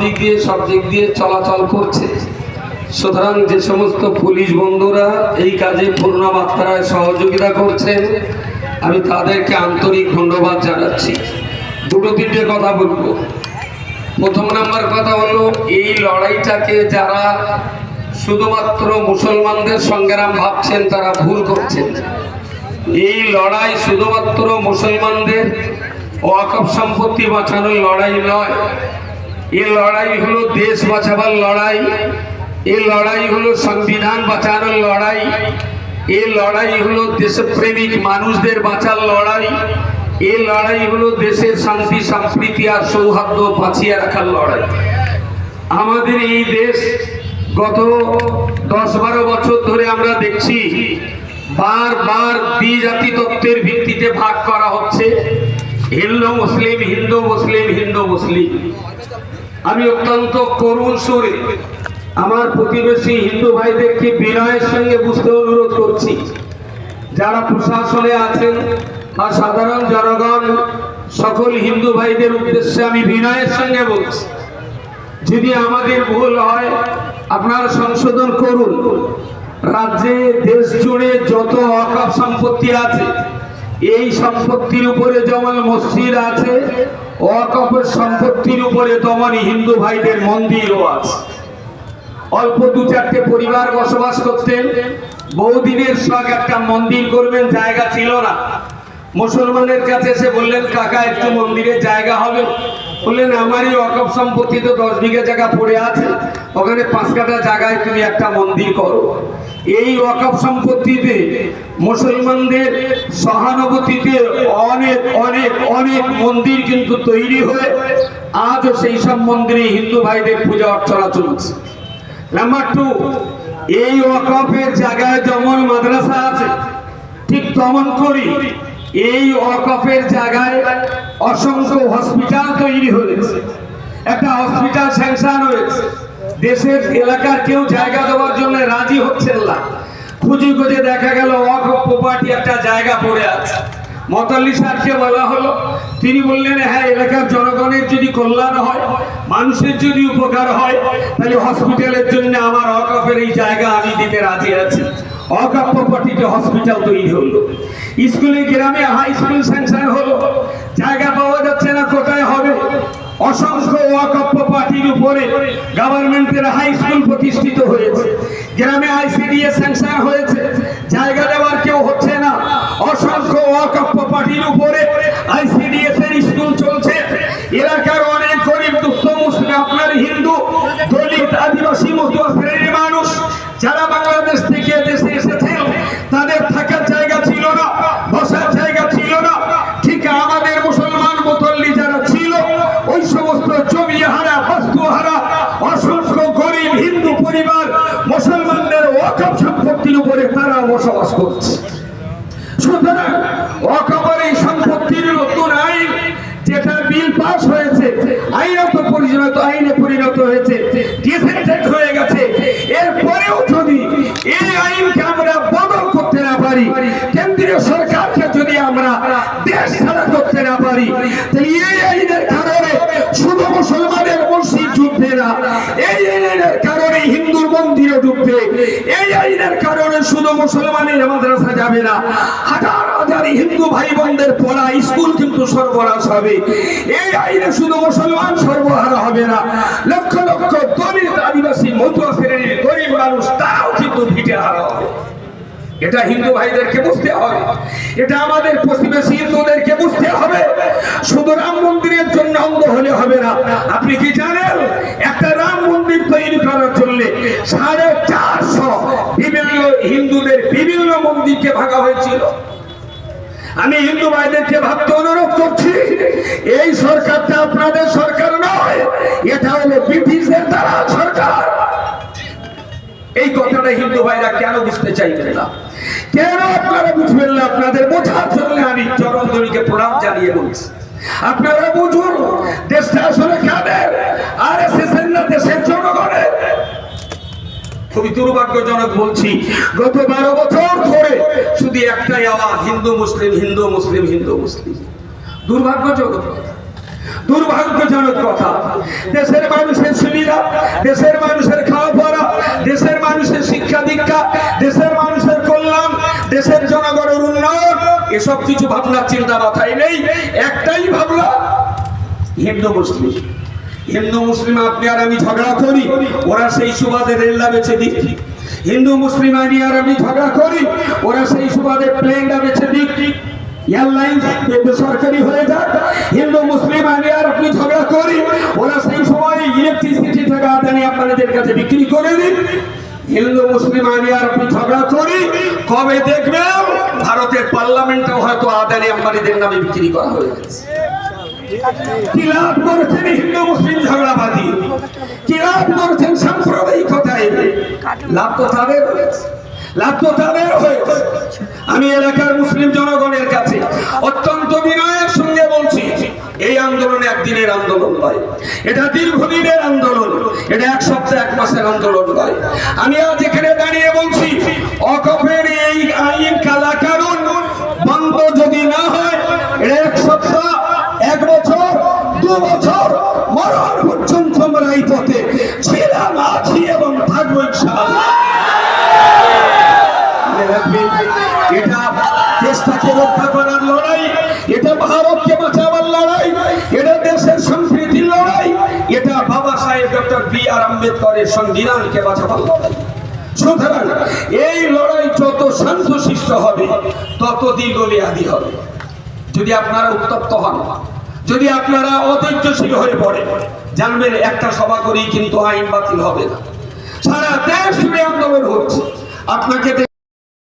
দিক দিয়ে, সব দিক দিয়ে চলাচল করছে। সুতরাং যে সমস্ত পুলিশ বন্ধুরা এই কাজে পূর্ণ মাত্রায় সহযোগিতা করছেন, আমি তাদেরকে আন্তরিক ধন্যবাদ জানাচ্ছি। দুটো তিনটে কথা বলব। প্রথম নাম্বার কথা হলো, এই লড়াইটাকে যারা শুধুমাত্র মুসলমানদের সংগ্রাম ভাবছেন, তারা ভুল করছেন। এই লড়াই শুধুমাত্র মুসলমানদের ওয়াকফ সম্পত্তি বাঁচানোর লড়াই নয় এই লড়াই হলো দেশ বাঁচাবার লড়াই। এই লড়াই হলো সংবিধান বাঁচানোর লড়াই। এই লড়াই হলো দেশপ্রেমিক মানুষদের বাঁচার লড়াই। এই লড়াই হলো দেশের শান্তি, সম্প্রীতি আর সৌহার্দ্য বাঁচিয়ে রাখার লড়াই। আমাদের এই দেশ গত দশ বারো বছর ধরে আমরা দেখছি বারবার দ্বিজাতি তত্ত্বের ভিত্তিতে ভাগ করা হচ্ছে। হিন্দু, মুসলিম হিন্দু মুসলিম হিন্দু, মুসলিম। আমি অত্যন্ত করুণ সুরে আমার প্রতিবেশী হিন্দু ভাইদেরকে বিনয়ের সঙ্গে বুঝতে অনুরোধ করছি। যারা প্রশাসনে আছেন আর সাধারণ জনগণ, সকল হিন্দু ভাইদের উদ্দেশ্যে আমি বিনয়ের সঙ্গে বলছি, যদি আমাদের ভুল হয়, আপনারা সংশোধন করুন। রাজ্যে দেশ জুড়ে যত অকাপ সম্পত্তি আছে এই সম্পত্তির উপরে যেমন মসজিদ আছে অকপের সম্পত্তির উপরে তেমন হিন্দু ভাইদের মন্দিরও আছে। অল্প দু চারটে পরিবার বসবাস করতেন, বহুদিনের শখ একটা মন্দির করবেন, জায়গা ছিল না। মুসলমানের কাছে এসে বললেন, কাকা, একটু মন্দিরের জায়গা হবে। বললেন, আমারই অকপ সম্পত্তিতে দশ বিঘা জায়গা পড়ে আছে। ওখানে পাঁচ কাটা জায়গায় তুমি একটা মন্দির করো। এই অকপ সম্পত্তিতে মুসলমানদের সহানুভূতিতে অনেক অনেক অনেক মন্দির কিন্তু তৈরি হয়ে আজও সেই সব মন্দিরে হিন্দু ভাইদের পূজা অর্চনা চলছে। নাম্বার টু এই ওয়াকফের জায়গায় যেমন মাদ্রাসা আছে, ঠিক তেমন করি এই ওয়াকফের জায়গায় অসংখ্য হসপিটাল তৈরি হয়েছে। একটা হসপিটাল স্যাংশন হয়েছে। দেশের এলাকার কেউ জায়গা দেওয়ার জন্য রাজি হচ্ছেন না। খুঁজে খুঁজে দেখা গেল ওয়াকফ প্রপার্টি একটা জায়গা পড়ে আছে। মতাল্লি সাহেবকে বলা হলো, তিনি বললেন হ্যাঁ এলাকার জনগণের যদি কল্যাণ হয়, মানুষের যদি উপকার হয়, তাহলে হসপিটালের জন্য আমার অকাপের এই জায়গা আমি দিতে রাজি আছি। অকাপ প্রপার্টিতে হসপিটাল তৈরি হলো। স্কুলে, গ্রামে হাই স্কুল স্যাংশন হলো। জায়গা পাওয়া যাচ্ছে না, কোথায় হবে? অসংখ্য ওয়াকফ প্রপার্টির উপরে গভর্নমেন্টের হাই স্কুল প্রতিষ্ঠিত হয়েছে। গ্রামে আইসিডিএস স্যাংশন হয়েছে। জায়গা দেওয়ার কেউ হচ্ছে না। অসংখ্য ওয়াকফ পার্টির উপরে আইসিডিএস আমরা দেশ ছাড়া করতে না পারি। এই আইনের কারণে শুধু মুসলমানের মসজিদ ডুববে না, এই আইনের কারণে হিন্দুর মন্দিরও ডুববে। এই আইনের কারণে শুধু মুসলমানের মাদ্রাসা যাবে না, হাজার হাজার হিন্দু ভাই বোনদের পড়া স্কুল কিন্তু সর্বনাশ হবে। এই আইনে শুধু মুসলমান সর্বহারা হবে না, লক্ষ লক্ষ দলিত আদিবাসী মতুয়া শ্রেণির গরিব মানুষ তারাও কিন্তু ভিটে হারা হবে। এটা হিন্দু ভাইদেরকে বুঝতে হবে। এটা আমাদের প্রতিবেশী হিন্দুদেরকে বুঝতে হবে। শুধু রাম মন্দিরের জন্য অঙ্গ হলে হবে না। আপনি কি জানেন? একটা রাম মন্দির তৈরি করার জন্য সাড়ে চারশো বিভিন্ন হিন্দুদের বিভিন্ন মন্দিরকে ভাগা হয়েছিল। আমি হিন্দু ভাইদেরকে ভাবতে অনুরোধ করছি, এই সরকারটা আপনাদের সরকার নয়, এটা হলো ব্রিটিশদের দ্বারা সরকার। এই কথাটা হিন্দু ভাইরা কেন বুঝতে চাইবেন না? কেন আপনারা বুঝবেন না? আপনাদের বোঝার জন্য আমি চরণদড়িকে প্রণাম জানিয়ে বলছি। আপনারা বুঝুন, দেশটা আসলে কাদের? আর এস না দেশের জনগণের? খুবই দুর্ভাগ্যজনক বলছি, গত বারো বছর ধরে শুধু একটাই আওয়াজ, হিন্দু মুসলিম হিন্দু মুসলিম হিন্দু মুসলিম। দুর্ভাগ্যজনক। দুর্ভাগ্যজনক কথা। দেশের মানুষের সুবিধা দেশের মানুষের খাওয়া পড়া দেশের মানুষের শিক্ষা দীক্ষা, দেশের মানুষের কল্যাণ, দেশের জনগণের উন্নয়ন, এসব কিছু ভাবনার চিন্তা মাথায় নেই। একটাই ভাবনা, হিন্দু মুসলিম। হিন্দু মুসলিম আপনি আর আমি ঝগড়া করি, ওরা সেই সুবাদে রেল্লা বেছে দিক। হিন্দু মুসলিম আমি আর আমি ঝগড়া করি, ওরা সেই সুবাদে প্লেনটা বেছে দিক। এয়ারলাইন্স বেসরকারি হয়ে যাক হিন্দু, মুসলিম, আমি আর আপনি ঝগড়া করি, ওরা সেই সময় ইলেকট্রিসিটি থেকে আদানি আপনাদের কাছে বিক্রি করে দিন। হিন্দু, মুসলিম, আমি আর আপনি ঝগড়া করি, কবে দেখবেন? ভারতের পার্লামেন্টে হয়তো আদানি আম্বানিদের নামে বিক্রি করা হয়ে গেছে। কি লাভ করেছেন হিন্দু, মুসলিম ঝগড়াবাদী? কি লাভ করেছেন সাম্প্রদায়িকতা এনে লাভ তো তাদের হয়েছে। লাভ আমি এলাকার মুসলিম জনগণের কাছে অত্যন্ত বিনয়ের সঙ্গে বলছি, এই আন্দোলন একদিনের আন্দোলন নয় এটা দীর্ঘদিনের আন্দোলন, এটা এক সপ্তাহ, এক মাসের আন্দোলন নয় আমি আজ এখানে দাঁড়িয়ে বলছি, অকপের এই আইন কালা কানুন বন্ধ যদি না হয় এটা এক সপ্তাহ, এক বছর, দু বছর মরণ পর্যন্ত আমরা এই পথে ছিলাম, আছি এবং থাকব ইনশাআল্লাহ। ভারতকে বাঁচাবার লড়াই, এটা দেশের সম্প্রীতির লড়াই, এটা বাবা সাহেব ডক্টর বি আর আম্বেদকরের সংবিধানকে বাঁচাবার লড়াই। সুতরাং এই লড়াই যত শান্তশিষ্ট হবে, তত দীর্ঘমেয়াদী হবে। যদি আপনারা উত্তপ্ত হন, যদি আপনারা অধৈর্যশীল হয়ে পড়ে জানবেন একটা সভা করেই কিন্তু আইন বাতিল হবে না। সারা দেশ জুড়ে আন্দোলন হচ্ছে। আপনাকে